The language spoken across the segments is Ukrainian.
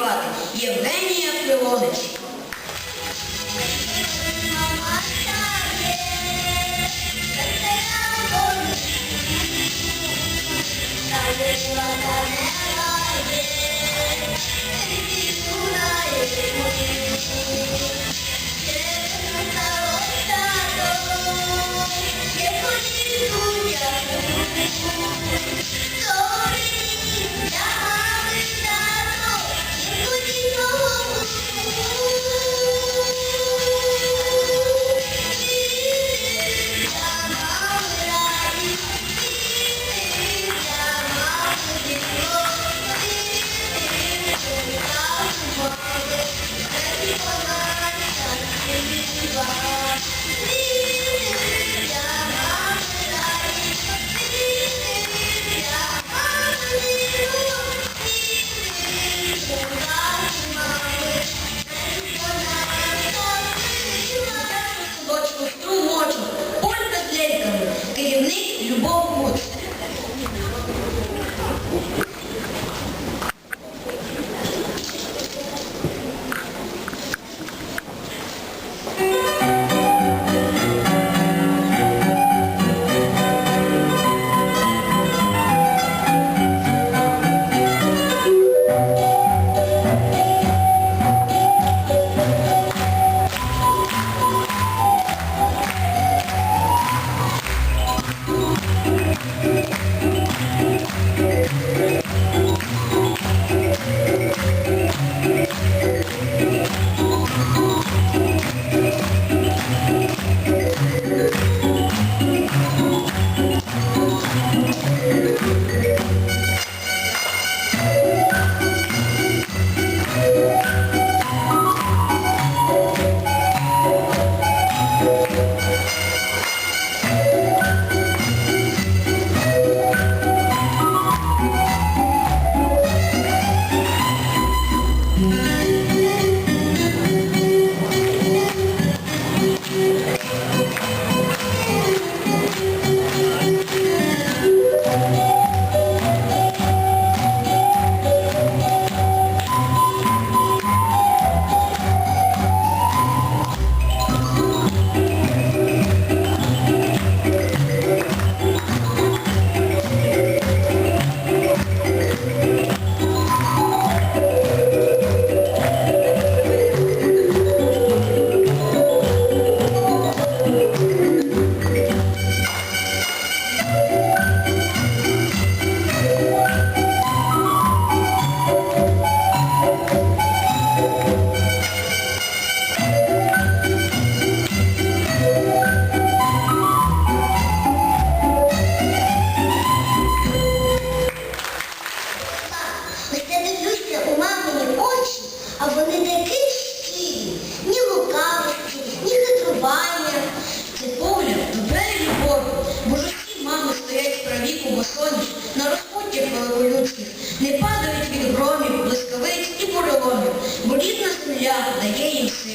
співати Євгенія Пилонич.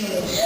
Okay.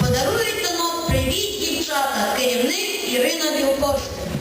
Подарують танок Привіт, дівчата! Керівник Ірина Білковська.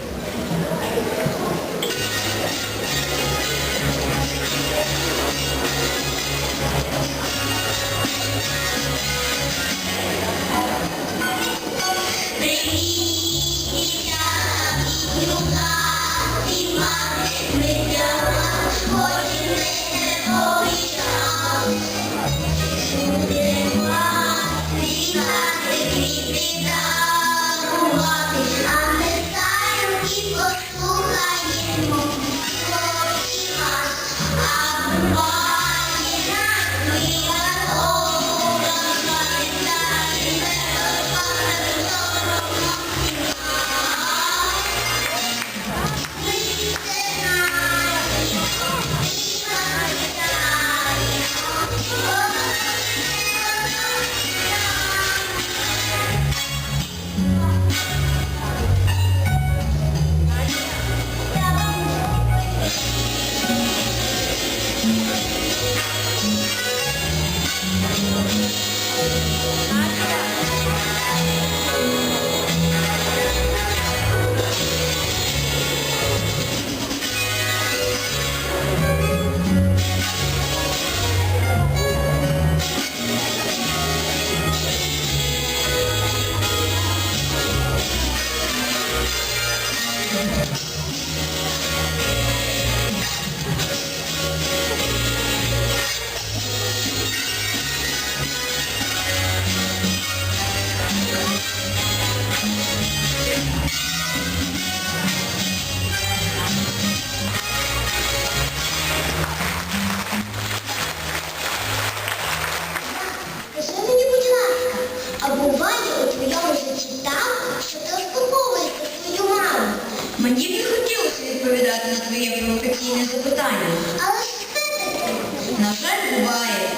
На жаль, буває.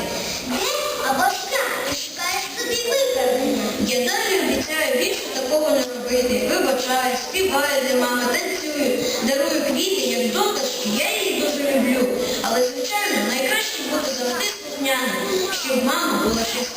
де або що ти шукаєш собі виправдання? Я далі обіцяю більше такого не робити. Вибачаю, співаю для мами, танцюю, дарую квіти, як доказ, я її дуже люблю. Але, звичайно, найкраще буде завжди слухняним, щоб мама була щаслива